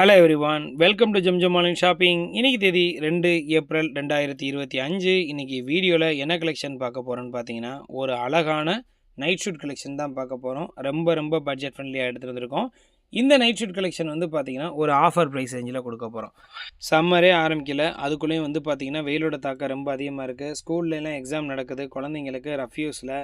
Hello every welcome to Zamzam online shopping இன்றைக்கி தேதி ரெண்டு ஏப்ரல் ரெண்டாயிரத்தி இருபத்தி அஞ்சு. இன்றைக்கி வீடியோவில் என்ன கலெக்ஷன் பார்க்க போகிறோன்னு பார்த்தீங்கன்னா ஒரு அழகான நைட் ஷூட் கலெக்ஷன் தான் பார்க்க போகிறோம் ரொம்ப ரொம்ப பட்ஜெட் ஃப்ரெண்ட்லியாக எடுத்துகிட்டு வந்திருக்கோம். இந்த நைட் ஷூட் கலெக்ஷன் வந்து பார்த்தீங்கன்னா ஒரு ஆஃபர் ப்ரைஸ் ரேஞ்சில் கொடுக்க போகிறோம் சம்மரே ஆரம்பிக்கல. அதுக்குள்ளேயும் வந்து பார்த்தீங்கன்னா வெயிலோட தாக்கம் ரொம்ப அதிகமாக இருக்குது ஸ்கூல்லலாம் எக்ஸாம் நடக்குது. குழந்தைங்களுக்கு ரஃப்யூஸில்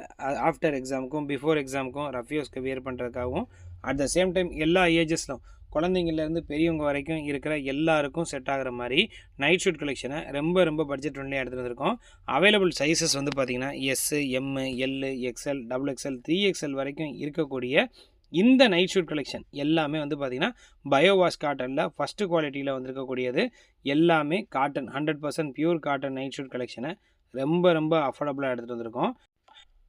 ஆஃப்டர் எக்ஸாமுக்கும் பிஃபோர் எக்ஸாமுக்கும் ரஃப்யூஸ்க்கு வியர் பண்ணுறதுக்காகவும் அட் த சேம் டைம் எல்லா ஏஜஸ்லும் குழந்தைங்கள்லேருந்து பெரியவங்க வரைக்கும் இருக்கிற எல்லாருக்கும் செட் ஆகிற மாதிரி நைட் ஷூட் கலெக்ஷனை ரொம்ப ரொம்ப பட்ஜெட் ஃப்ரெண்ட்லியாக எடுத்துகிட்டு வந்திருக்கோம். அவைலபிள் சைஸஸ் வந்து பார்த்திங்கன்னா S M L XL double XL three XL வரைக்கும் இருக்கக்கூடிய இந்த நைட் ஷூட் கலெக்ஷன் எல்லாமே வந்து பார்த்திங்கன்னா பயோவாஷ் காட்டனில் ஃபஸ்ட்டு குவாலிட்டியில் வந்திருக்கக்கூடியது. எல்லாமே cotton hundred percent pure cotton night suit கலெக்ஷனை ரொம்ப ரொம்ப அஃபோர்டபுளாக எடுத்துகிட்டு வந்திருக்கோம்.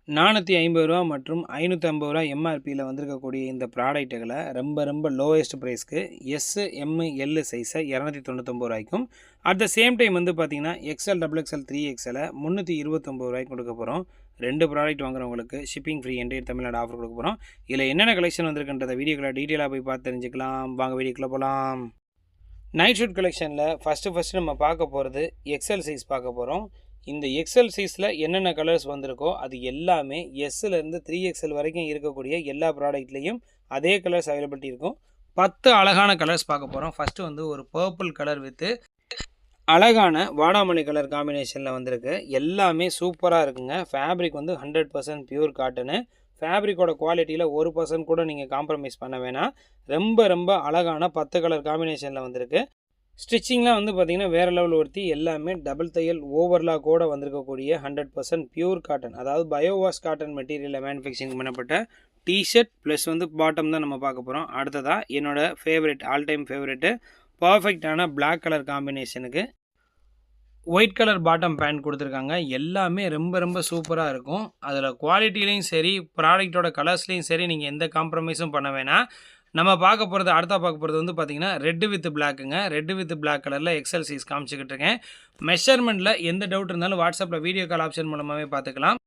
நானூற்றி ஐம்பது ரூபா மற்றும் ஐநூற்றி ஐம்பது ரூபா எம்ஆர்பியில் வந்திருக்கக்கூடிய இந்த ப்ராடக்ட்டுகளை ரொம்ப ரொம்ப லோவஸ்ட் ப்ரைஸ்க்கு எஸ்ஸு எம்மு எல்லு சைஸை இரநூத்தி தொண்ணூத்தொம்பது ரூபாய்க்கும். அட் த சேம் டைம் வந்து பார்த்தீங்கன்னா எக்ஸ்எல் டபுள் எக்ஸ்எல் த்ரீ எக்ஸ்எலை முந்நூற்றி இருபத்தொம்பது ரூபாய்க்கு கொடுக்க போகிறோம் ரெண்டு ப்ராடக்ட் வாங்குறவங்களுக்கு shipping free entire Tamilnadu offer கொடுக்க போகிறோம் இதில் என்னென்ன கலெக்ஷன் வந்திருக்குன்றத வீடியோக்களை டீட்டெயிலாக போய் பார்த்து தெரிஞ்சுக்கலாம். வாங்க வீடியோக்குள்ளே போகலாம் நைட் ஷூட் கலெக்ஷனில் ஃபஸ்ட்டு ஃபஸ்ட்டு நம்ம பார்க்க போகிறது எக்ஸ்எல் சைஸ் பார்க்க போகிறோம் இந்த எக்ஸ்எல் சைஸில் என்னென்ன கலர்ஸ் வந்திருக்கோ அது எல்லாமே எஸ்ஸிலேருந்து த்ரீ எக்ஸ்எல் வரைக்கும் இருக்கக்கூடிய எல்லா ப்ராடக்ட்லேயும் அதே கலர்ஸ் அவைலபிலிட்டி இருக்கும். பத்து அழகான கலர்ஸ் பார்க்க போகிறோம் ஃபஸ்ட்டு வந்து ஒரு பர்பிள் கலர் வித்து அழகான வாடாமல்லி கலர் காம்பினேஷனில் வந்திருக்கு. எல்லாமே சூப்பராக இருக்குங்க. ஃபேப்ரிக் வந்து ஹண்ட்ரட் பர்சன்ட் பியூர் காட்டனு ஃபேப்ரிக்கோட குவாலிட்டியில் ஒரு பர்சன்ட் கூட நீங்கள் காம்ப்ரமைஸ் பண்ண வேணாம். ரொம்ப ரொம்ப அழகான பத்து கலர் காம்பினேஷனில் வந்திருக்கு. ஸ்டிச்சிங்லாம் வந்து பார்த்திங்கன்னா வேறு லெவல் ஒருத்தி எல்லாமே டபுள் தையல் ஓவர்லாக் கூட வந்திருக்கக்கூடிய ஹண்ட்ரட் பர்சன்ட் பியூர் காட்டன் அதாவது பயோவாஷ் காட்டன் மெட்டீரியலில் மேனுஃபேக்சரிங் பண்ணப்பட்ட டிஷர்ட் ப்ளஸ் வந்து பாட்டம் தான் நம்ம பார்க்க போகிறோம் அடுத்ததாக என்னோடய ஃபேவரெட் ஆல் டைம் ஃபேவரெட்டு பர்ஃபெக்டான பிளாக் கலர் காம்பினேஷனுக்கு ஒயிட் கலர் பாட்டம் பேண்ட் கொடுத்துருக்காங்க. எல்லாமே ரொம்ப ரொம்ப சூப்பராக இருக்கும். அதில் குவாலிட்டிலையும் சரி ப்ராடக்டோட கலர்ஸ்லேயும் சரி நீங்கள் எந்த காம்ப்ரமைஸும் பண்ண வேணாம். நம்ம பார்க்க போகிறது அடுத்தா பார்க்க போகிறது வந்து பார்த்திங்கன்னா ரெட்டு வித் பிளாக்குங்க ரெட்டு வித் பிளாக் கலரில் எக்ஸல் சைஸ் காமிச்சிக்கிட்டு இருக்கேன். மெஷர்மெண்ட்டில் எந்த டவுட் இருந்தாலும் வாட்ஸ்அப்பில் வீடியோ கால் ஆப்ஷன் மூலமாகவே பார்த்துக்கலாம்.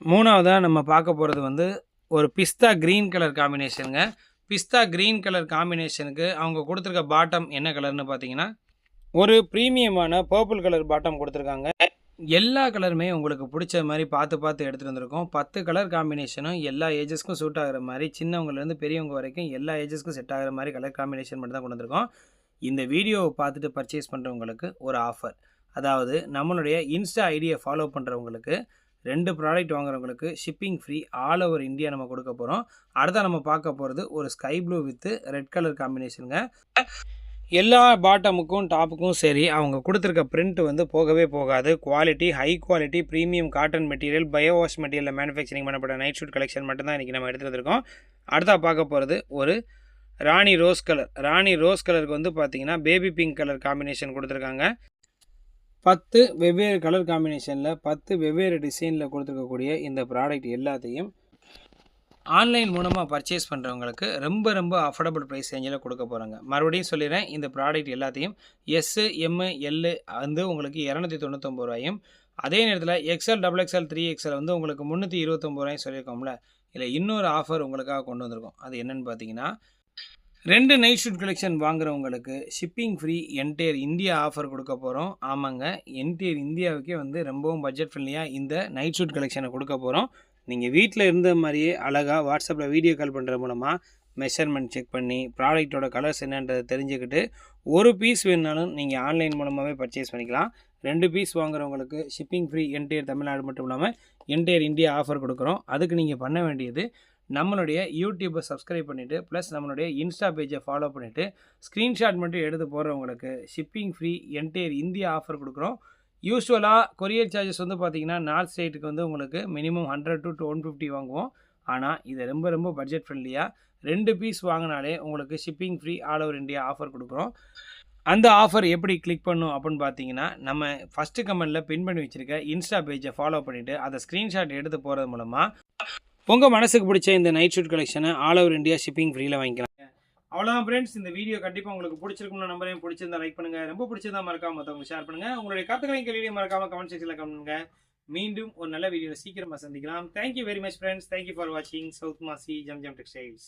மூணாவதாக நம்ம பார்க்க போகிறது வந்து ஒரு பிஸ்தா க்ரீன் கலர் காம்பினேஷனுங்க பிஸ்தா க்ரீன் கலர் காம்பினேஷனுக்கு அவங்க கொடுத்துருக்க பாட்டம் என்ன கலர்னு பார்த்தீங்கன்னா ஒரு ப்ரீமியமான பர்பிள் கலர் பாட்டம் கொடுத்துருக்காங்க. எல்லா கலருமே உங்களுக்கு பிடிச்ச மாதிரி பார்த்து பார்த்து எடுத்துகிட்டு வந்திருக்கோம். பத்து கலர் காம்பினேஷனும் எல்லா ஏஜஸ்க்கும் சூட் ஆகிற மாதிரி சின்னவங்கலேருந்து பெரியவங்க வரைக்கும் எல்லா ஏஜஸ்க்கும் செட் ஆகிற மாதிரி கலர் காம்பினேஷன் மட்டும் தான் கொண்டு வந்திருக்கோம் இந்த வீடியோவை பார்த்துட்டு பர்ச்சேஸ் பண்ணுறவங்களுக்கு ஒரு ஆஃபர் அதாவது நம்மளுடைய இன்ஸ்டா ஐடியை ஃபாலோ பண்ணுறவங்களுக்கு ரெண்டு ப்ராடக்ட் வாங்குறவங்களுக்கு shipping free all over India நம்ம கொடுக்க போகிறோம் அடுத்த நம்ம பார்க்க போகிறது ஒரு sky blue with red colour காம்பினேஷனுங்க எல்லா பாட்டமுக்கும் டாப்புக்கும் சரி அவங்க கொடுத்துருக்க பிரிண்ட் வந்து போகவே போகாது. Quality high quality premium cotton material bio wash மெட்டீரியலில் மேனுஃபேக்சரிங் பண்ணப்பட்ட நைட் ஷூட் கலெக்ஷன் மட்டும்தான் இன்றைக்கி நம்ம எடுத்துகிட்டு வந்திருக்கோம். அடுத்தா பார்க்க போகிறது ஒரு rani rose colour rani rose கலருக்கு வந்து பார்த்தீங்கன்னா பேபி பிங்க் கலர் காம்பினேஷன் கொடுத்துருக்காங்க. பத்து வெவ்வேறு கலர் காம்பினேஷனில் பத்து வெவ்வேறு டிசைனில் கொடுத்துருக்கக்கூடிய இந்த ப்ராடக்ட் எல்லாத்தையும் ஆன்லைன் மூலமாக பர்ச்சேஸ் பண்ணுறவங்களுக்கு ரொம்ப ரொம்ப அஃபோர்டபுள் ப்ரைஸ் ரேஞ்சில் கொடுக்க போகிறாங்க மறுபடியும் சொல்லிடுறேன் இந்த ப்ராடக்ட் எல்லாத்தையும் எஸ்ஸு எம்மு எல்லு வந்து உங்களுக்கு இரநூத்தி தொண்ணூத்தொம்பது ரூபாயும் அதே நேரத்தில் XL double XL three XL வந்து உங்களுக்கு முந்நூற்றி இருபத்தொம்பது ரூபாயும் சொல்லியிருக்கோம்ல இல்லை இன்னொரு ஆஃபர் உங்களுக்காக கொண்டு வந்திருக்கோம். அது என்னென்னு பார்த்தீங்கன்னா ரெண்டு நைட் ஷூட் கலெக்ஷன் வாங்குறவங்களுக்கு shipping free entire India offer கொடுக்க போகிறோம் ஆமாங்க என்டையர் இந்தியாவுக்கே வந்து ரொம்பவும் பட்ஜெட் ஃப்ரெண்ட்லியாக இந்த நைட் ஷூட் கலெக்ஷனை கொடுக்க போகிறோம் நீங்கள் வீட்டில் இருந்த மாதிரியே அழகாக வாட்ஸ்அப்பில் வீடியோ கால் பண்ணுற மூலமாக மெஷர்மெண்ட் செக் பண்ணி ப்ராடக்ட்டோட கலர்ஸ் என்னன்றதை தெரிஞ்சுக்கிட்டு ஒரு பீஸ் வேணுனாலும் நீங்கள் ஆன்லைன் மூலமாகவே பர்ச்சேஸ் பண்ணிக்கலாம். ரெண்டு பீஸ் வாங்குறவங்களுக்கு ஷிப்பிங் ஃப்ரீ என்டையர் தமிழ்நாடு மட்டும் இல்லாமல் என்டையர் இந்தியா ஆஃபர் கொடுக்குறோம். அதுக்கு நீங்கள் பண்ண வேண்டியது நம்மளுடைய யூடியூப்பை சப்ஸ்கிரைப் பண்ணிவிட்டு ப்ளஸ் நம்மளுடைய இன்ஸ்டா பேஜை ஃபாலோ பண்ணிவிட்டு ஸ்க்ரீன்ஷாட் மட்டும் எடுத்து போகிறவங்களுக்கு shipping free entire India offer கொடுக்குறோம். யூஸ்வலாக கொரியர் சார்ஜஸ் வந்து பார்த்திங்கன்னா நார்த் ஸ்டேட்டுக்கு வந்து உங்களுக்கு minimum hundred to one fifty வாங்குவோம். ஆனால் இது ரொம்ப ரொம்ப பட்ஜெட் ஃப்ரெண்ட்லியாக ரெண்டு பீஸ் வாங்கினாலே உங்களுக்கு shipping free all over India offer கொடுக்குறோம். அந்த ஆஃபர் எப்படி கிளிக் பண்ணும் அப்படின்னு பார்த்தீங்கன்னா நம்ம ஃபஸ்ட்டு கமெண்டில் பின் பண்ணி வச்சுருக்க இன்ஸ்டா பேஜை ஃபாலோ பண்ணிவிட்டு அதை ஸ்க்ரீன்ஷாட் எடுத்து போகிறது மூலமாக உங்கள் மனசுக்கு பிடிச்ச இந்த நைட் ஷூட் கலெக்ஷனை ஆல் ஓவர் இந்தியா ஷிப்பிங் ஃப்ரீயில் வாங்கிக்கலாம். அவ்வளோதான் ஃப்ரெண்ட்ஸ் இந்த வீடியோ கண்டிப்பாக உங்களுக்கு பிடிச்சிருக்கும்னு நம்பரையும் பிடிச்சிருந்தா லைக் பண்ணுங்கள் ரொம்ப பிடிச்சிருந்தா மறக்காம மற்றவங்க ஷேர் பண்ணுங்கள் உங்களுடைய கருத்துக்களையும் கேள்வியும் மறக்காம கமெண்ட் செக்ஷனில் கமெண்ட் மீண்டும் ஒரு நல்ல வீடியோவில் சீக்கிரமாக சந்திக்கலாம். Thank you very much friends thank you for வாட்சிங் சவுத் மாசி ஜம் ஜம் டெக்ஸ்டைல்ஸ்